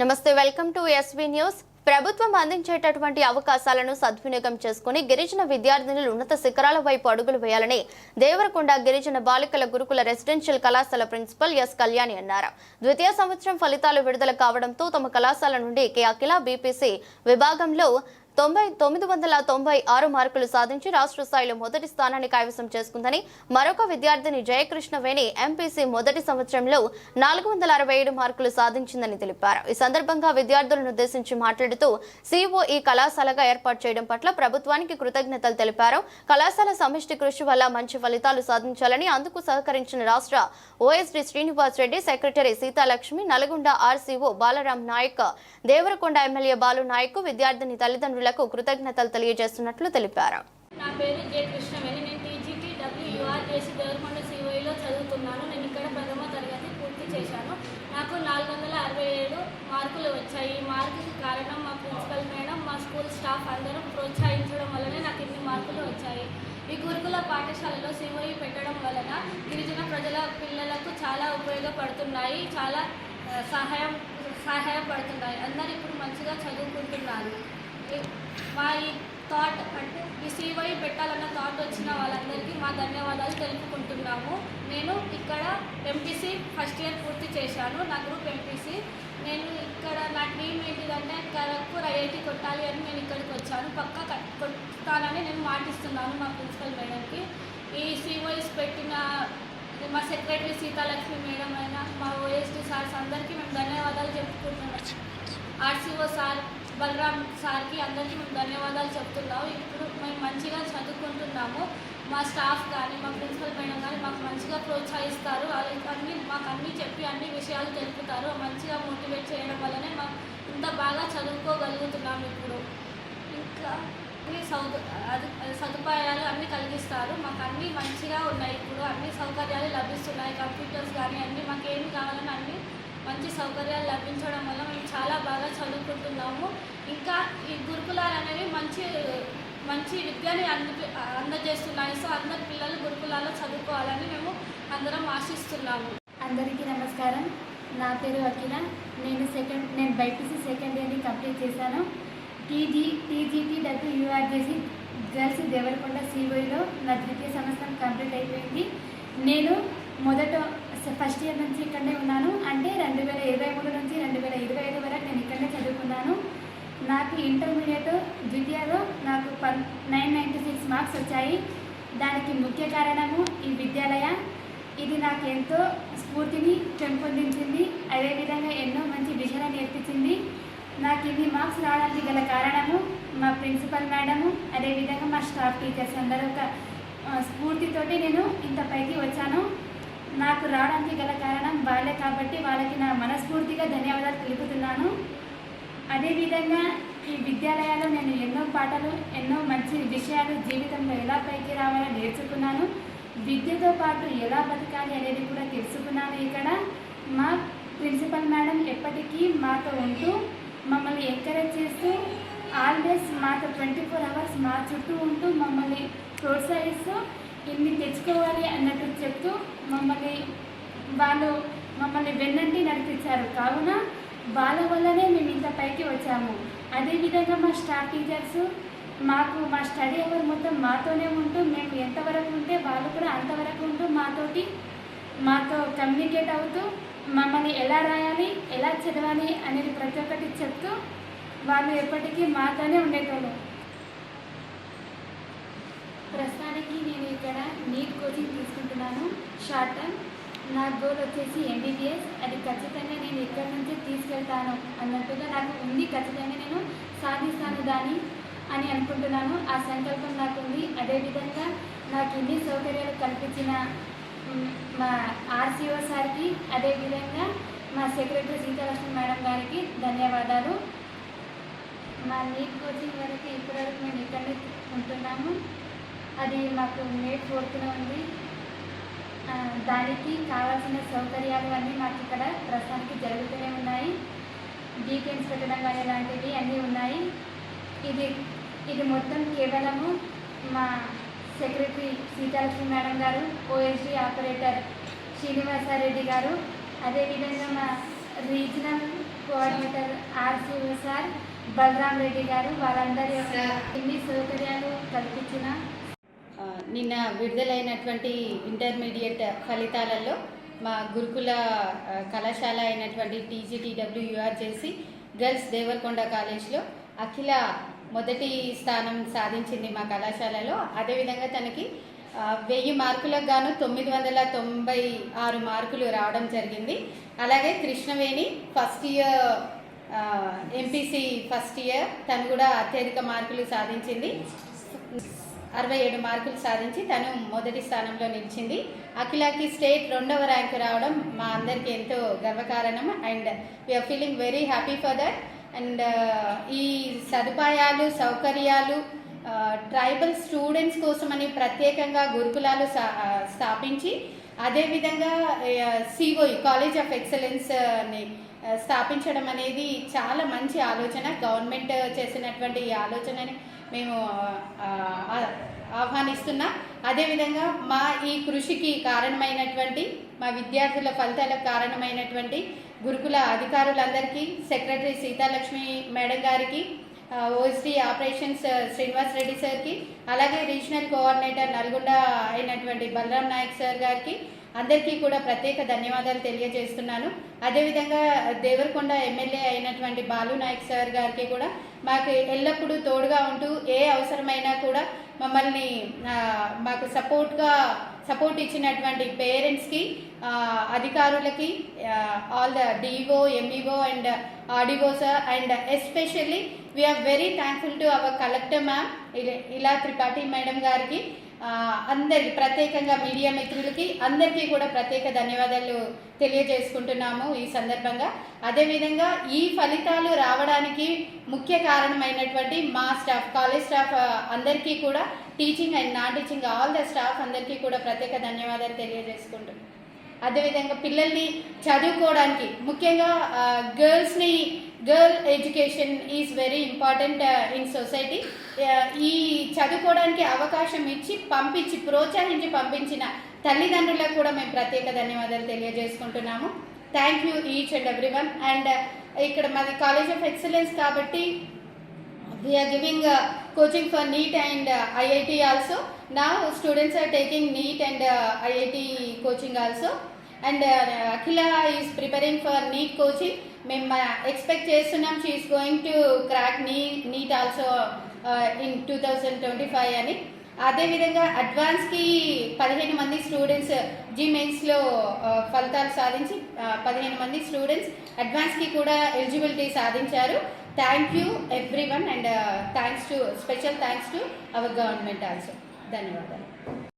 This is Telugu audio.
నమస్తే వెల్కమ్ టు ఎస్వి న్యూస్. ప్రభుత్వం అందించేటటువంటి అవకాశాలను సద్వినియోగం చేసుకుని గిరిజన విద్యార్థినులు ఉన్నత శిఖరాల వైపు అడుగులు వేయాలని దేవరకొండ గిరిజన బాలికల గురుకుల రెసిడెన్షియల్ కళాశాల ప్రిన్సిపల్ ఎస్ కళ్యాణి అన్నారు. ద్వితీయ సంవత్సరం ఫలితాలు విడుదల కావడంతో తమ కళాశాల నుండి కె అఖిల బీపీసీ విభాగంలో తొంభై తొమ్మిది వందల తొంభై ఆరు మార్కులు సాధించి రాష్ట్ర స్థాయిలో మొదటి స్థానాన్ని కైవసం చేసుకుందని మరొక విద్యార్థిని జయకృష్ణవేణి ఎంపీసీ మొదటి సంవత్సరంలో నాలుగు వందల అరవై ఏడు మార్కులు సాధించిందని తెలిపారు. ఈ సందర్భంగా విద్యార్థులను ఉద్దేశించి మాట్లాడుతూ సీఓ ఈ కళాశాలగా ఏర్పాటు చేయడం పట్ల ప్రభుత్వానికి కృతజ్ఞతలు తెలిపారు. కళాశాల సమిష్టి కృషి వల్ల మంచి ఫలితాలు సాధించాలని అందుకు సహకరించిన రాష్ట్ర OSD Srinivas Reddy secretary Seethalakshmi Nalgonda RCO Balram Naik Devarakonda MLA Balu Naik విద్యార్థిని తల్లిదండ్రులకు కృతజ్ఞతలు తెలియజేస్తున్నట్లు తెలిపారు. నా పేరు జే. కృష్ణవేణి. నేను టీజీటీ డబ్ల్యూఆర్ చేసి దేవరకొండ సిఓఈలో చదువుతున్నాను. నేను ఇక్కడ ప్రథమ తరగతి పూర్తి చేశాను. నాకు నాలుగు వందల అరవై ఏడు మార్కులు వచ్చాయి. ఈ మార్కుకి కారణం మా ప్రిన్సిపల్ మేడం మా స్కూల్ స్టాఫ్ అందరూ ప్రోత్సహించడం వల్లనే నాకు ఇన్ని మార్కులు వచ్చాయి. ఈ గురుకుల పాఠశాలలో సిఓఈ పెట్టడం వలన గిరిజన ప్రజల పిల్లలకు చాలా ఉపయోగపడుతున్నాయి. చాలా సహాయం సహాయపడుతున్నాయి. అందరు ఇప్పుడు మంచిగా చదువుకుంటున్నారు. మా ఈ థాట్ అంటే ఈ సివై పెట్టాలన్న థాట్ వచ్చిన వాళ్ళందరికీ మా ధన్యవాదాలు తెలుపుకుంటున్నాము. నేను ఇక్కడ ఎంపీసీ ఫస్ట్ ఇయర్ పూర్తి చేశాను. నా గ్రూప్ ఎంపీసీ నేను ఇక్కడ నా డ్రీమ్ ఏంటిదంటే కరక్పూర్ ఐఐటి కొట్టాలి అని నేను ఇక్కడికి వచ్చాను. పక్కా కట్- కొట్టాలని నేను మాటిస్తున్నాను మా ప్రిన్సిపల్ మేడంకి ఈ సివైస్ పెట్టిన మా సెక్రటరీ సీతాలక్ష్మి మేడం అయినా మా ఓఎస్టీ సార్స్ అందరికీ మేము ధన్యవాదాలు చెప్పుకుంటున్నాం. ఆర్సీఓ సార్ బలరాం సార్కి అందరికీ మేము ధన్యవాదాలు చెప్తున్నాము ఇప్పుడు మేము మంచిగా చదువుకుంటున్నాము. మా స్టాఫ్ కానీ మా ప్రిన్సిపల్ మేడం కానీ మాకు మంచిగా ప్రోత్సహిస్తారు. అన్ని మాకు అన్నీ చెప్పి అన్ని విషయాలు తెలుపుతారు. మంచిగా మోటివేట్ చేయడం వల్లనే మాకు ఇంత బాగా చదువుకోగలుగుతున్నాము ఇప్పుడు. ఇంకా అన్ని సౌక సదుపాయాలు అన్నీ కలిగిస్తారు. మాకు అన్నీ మంచిగా ఉన్నాయి ఇప్పుడు. అన్ని సౌకర్యాలు లభిస్తున్నాయి. కంప్యూటర్స్ కానీ అన్నీ మాకు ఏమి కావాలని అన్నీ మంచి సౌకర్యాలు లభించడం వల్ల మేము చాలా బాగా చదువుకుంటున్నాము. ఇంకా ఈ గురుకులాలు అనేవి మంచి మంచి విద్యని అంది అందజేస్తున్నాయి. సో అందరి పిల్లలు గురుకులాల్లో చదువుకోవాలని మేము అందరం ఆశిస్తున్నాము. అందరికీ నమస్కారం. నా పేరు అఖిల. నేను సెకండ్ నేను బైపీసీ సెకండ్ ఇయర్ని కంప్లీట్ చేశాను. TG TGT W URJC girls Devarakonda సిఓఈలో నా ద్వితీయ సంవత్సరం కంప్లీట్ అయిపోయింది. నేను మొదట ఫస్ట్ ఇయర్ నుంచి ఇక్కడనే ఉన్నాను. అంటే రెండు వేల ఇరవై మూడు నుంచి రెండు వేల ఇరవై ఐదు వరకు నేను ఇక్కడనే చదువుకున్నాను. నాకు ఇంటర్మీడియట్ ద్వితీయలో నాకు పన్ నైన్ నైంటీ సిక్స్ మార్క్స్ వచ్చాయి. దానికి ముఖ్య కారణము ఈ విద్యాలయ. ఇది నాకు ఎంతో స్ఫూర్తిని పెంపొందించింది. అదేవిధంగా ఎన్నో మంచి విషయాలు నేర్పించింది. నాకు ఇన్ని మార్క్స్ రావడానికి గల కారణము మా ప్రిన్సిపల్ మేడము. అదేవిధంగా మా స్టాఫ్ టీచర్స్ అందరూ ఒక స్ఫూర్తితోటి నేను ఇంత పైకి వచ్చాను. నాకు రావడానికి గల కారణం వాళ్ళే కాబట్టి వాళ్ళకి నా మనస్ఫూర్తిగా ధన్యవాదాలు తెలుపుతున్నాను. అదేవిధంగా ఈ విద్యాలయాల్లో నేను ఎన్నో పాటలు ఎన్నో మంచి విషయాలు జీవితంలో ఎలా పైకి రావాలో నేర్చుకున్నాను. విద్యతో పాటు ఎలా బతకాలి అనేది కూడా తెలుసుకున్నాను ఇక్కడ. మా ప్రిన్సిపల్ మేడం ఎప్పటికీ మాతో ఉంటూ మమ్మల్ని ఎంకరేజ్ చేస్తూ ఆల్వేస్ మాతో ట్వంటీ ఫోర్ అవర్స్ మా చుట్టూ ఉంటూ మమ్మల్ని ప్రోత్సహిస్తూ ఇన్ని తెచ్చుకోవాలి అన్నట్టు చెప్తూ మమ్మల్ని వాళ్ళు మమ్మల్ని వెన్నంటి నడిపించారు. కావున వాళ్ళ వల్లనే మేము ఇంత పైకి వచ్చాము. అదేవిధంగా మా స్టాఫ్ టీచర్స్ మాకు మా స్టడీ అవర్ మొత్తం మాతోనే ఉంటూ మేము ఎంతవరకు ఉంటే వాళ్ళు కూడా అంతవరకు ఉంటూ మాతోటి మాతో కమ్యూనికేట్ అవుతూ మమ్మల్ని ఎలా రాయాలి ఎలా చదవాలి అనేది ప్రతి ఒక్కటి చెప్తూ వాళ్ళు ఎప్పటికీ మాతోనే ఉండేటోళ్ళు ప్రస్తుతానికి నేను ఇక్కడ నీట్ కోచింగ్ తీసుకుంటున్నాను షార్ట్ టర్మ్ నా గోల్ వచ్చేసి ఎంబీబీఎస్ అది ఖచ్చితంగా నేను ఇక్కడి నుంచి తీసుకెళ్తాను అన్నట్టుగా నాకు ఉంది. ఖచ్చితంగా నేను సాధిస్తాను దాన్ని అని అనుకుంటున్నాను. ఆ సంకల్పం నాకు ఉంది. అదేవిధంగా నాకు ఇన్ని సౌకర్యాలు కల్పించిన మా ఆర్సీఓ సార్కి అదేవిధంగా మా సెక్రటరీ సీతాలక్ష్మి మేడం గారికి ధన్యవాదాలు. మా నీట్ కోచింగ్ వరకు ఇప్పటివరకు మేము ఇక్కడనే ఉంటున్నాము. అది మాకు మే ఫోర్త్న ఉంది. దానికి కావాల్సిన సౌకర్యాలు అన్నీ మాకు ఇక్కడ ప్రస్తుతానికి జరుగుతూనే ఉన్నాయి. వీకెండ్స్ పెట్టడం కానీ ఇలాంటివి అన్నీ ఉన్నాయి. ఇది ఇది మొత్తం కేవలము మా సెక్రటరీ సీతాలక్ష్మి మేడం గారు ఓఎస్డీ ఆపరేటర్ శ్రీనివాసారెడ్డి గారు అదేవిధంగా మా regional coordinator RCO sir Balram Reddy గారు వాళ్ళందరి యొక్క ఎన్ని సౌకర్యాలు కల్పించిన నిన్న విడుదలైనటువంటి ఇంటర్మీడియట్ ఫలితాలలో మా గురుకుల కళాశాల అయినటువంటి టీజీటీడబ్ల్యూ చేసి గర్ల్స్ దేవరకొండ కాలేజ్లో అఖిల మొదటి స్థానం సాధించింది మా కళాశాలలో. అదేవిధంగా తనకి వెయ్యి మార్కులకు గాను తొమ్మిది వందల తొంభై ఆరు మార్కులు రావడం జరిగింది. అలాగే Krishnaveni first year MPC first year తను కూడా అత్యధిక మార్కులు సాధించింది. అరవై ఏడు మార్కులు సాధించి తను మొదటి స్థానంలో నిలిచింది. అఖిలాకి స్టేట్ రెండవ ర్యాంకు రావడం మా అందరికీ ఎంతో గర్వకారణం. And we are feeling very happy for that and ఈ సదుపాయాలు సౌకర్యాలు ట్రైబల్ స్టూడెంట్స్ కోసమని ప్రత్యేకంగా గురుకులాలు సా- స్థాపించి అదేవిధంగా సిఓఈ కాలేజ్ ఆఫ్ ఎక్సలెన్స్ని స్థాపించడం అనేది చాలా మంచి ఆలోచన. గవర్నమెంట్ చేసినటువంటి ఈ ఆలోచనని మేము ఆహ్వానిస్తున్నాం. అదేవిధంగా మా ఈ కృషికి కారణమైనటువంటి మా విద్యార్థుల ఫలితాలకు కారణమైనటువంటి గురుకుల అధికారులందరికీ సెక్రటరీ సీతాలక్ష్మి మేడం గారికి ఓఎస్డి ఆపరేషన్స్ శ్రీనివాస్ రెడ్డి సార్కి అలాగే రీజనల్ కోఆర్డినేటర్ నల్గొండ అయినటువంటి బలరాం నాయక్ సార్ గారికి అందరికీ కూడా ప్రత్యేక ధన్యవాదాలు తెలియజేస్తున్నాను. అదేవిధంగా దేవరకొండ ఎమ్మెల్యే అయినటువంటి బాలు నాయక్ సార్ గారికి కూడా మాకు ఎల్లప్పుడూ తోడుగా ఉంటూ ఏ అవసరమైనా కూడా మమ్మల్ని మాకు సపోర్ట్గా సపోర్ట్ ఇచ్చినటువంటి పేరెంట్స్కి అధికారులకి all the DO MEO and RDO sir and especially we are very thankful to our collector ma'am Ila Tripathi madam గారికి. అందరికి ప్రత్యేకంగా మీడియా మిత్రులకి అందరికీ కూడా ప్రత్యేక ధన్యవాదాలు తెలియజేసుకుంటున్నాము ఈ సందర్భంగా. అదేవిధంగా ఈ ఫలితాలు రావడానికి ముఖ్య కారణమైనటువంటి మా స్టాఫ్ కాలేజ్ స్టాఫ్ అందరికీ కూడా teaching and non teaching all the staff అందరికీ కూడా ప్రత్యేక ధన్యవాదాలు తెలియజేసుకుంటున్నాం. అదేవిధంగా పిల్లల్ని చదువుకోవడానికి ముఖ్యంగా గర్ల్స్ని girl education is very important in society. ఈ చదువుకోవడానికి అవకాశం ఇచ్చి పంపించి ప్రోత్సహించి పంపించిన తల్లిదండ్రులకు కూడా మేము ప్రత్యేక ధన్యవాదాలు తెలియజేసుకుంటున్నాము. Thank you each and every one and ఇక్కడ మాది కాలేజ్ ఆఫ్ ఎక్సలెన్స్ కాబట్టి we giving coaching for NEET and IIT also నా students are taking NEET and IIT coaching also and Akhila is preparing for NEET coaching మేము uh, ఎక్స్పెక్ట్ చేస్తున్నాం. షీఈస్ గోయింగ్ టు క్రాక్ నీ NEET also in two thousand twenty five అని అదేవిధంగా అడ్వాన్స్కి పదిహేను మంది స్టూడెంట్స్ జీ మెయిన్స్లో ఫలితాలు సాధించి పదిహేను మంది స్టూడెంట్స్ అడ్వాన్స్కి కూడా ఎలిజిబిలిటీ సాధించారు. Thank you every one and thanks to special thanks to our government also ధన్యవాదాలు.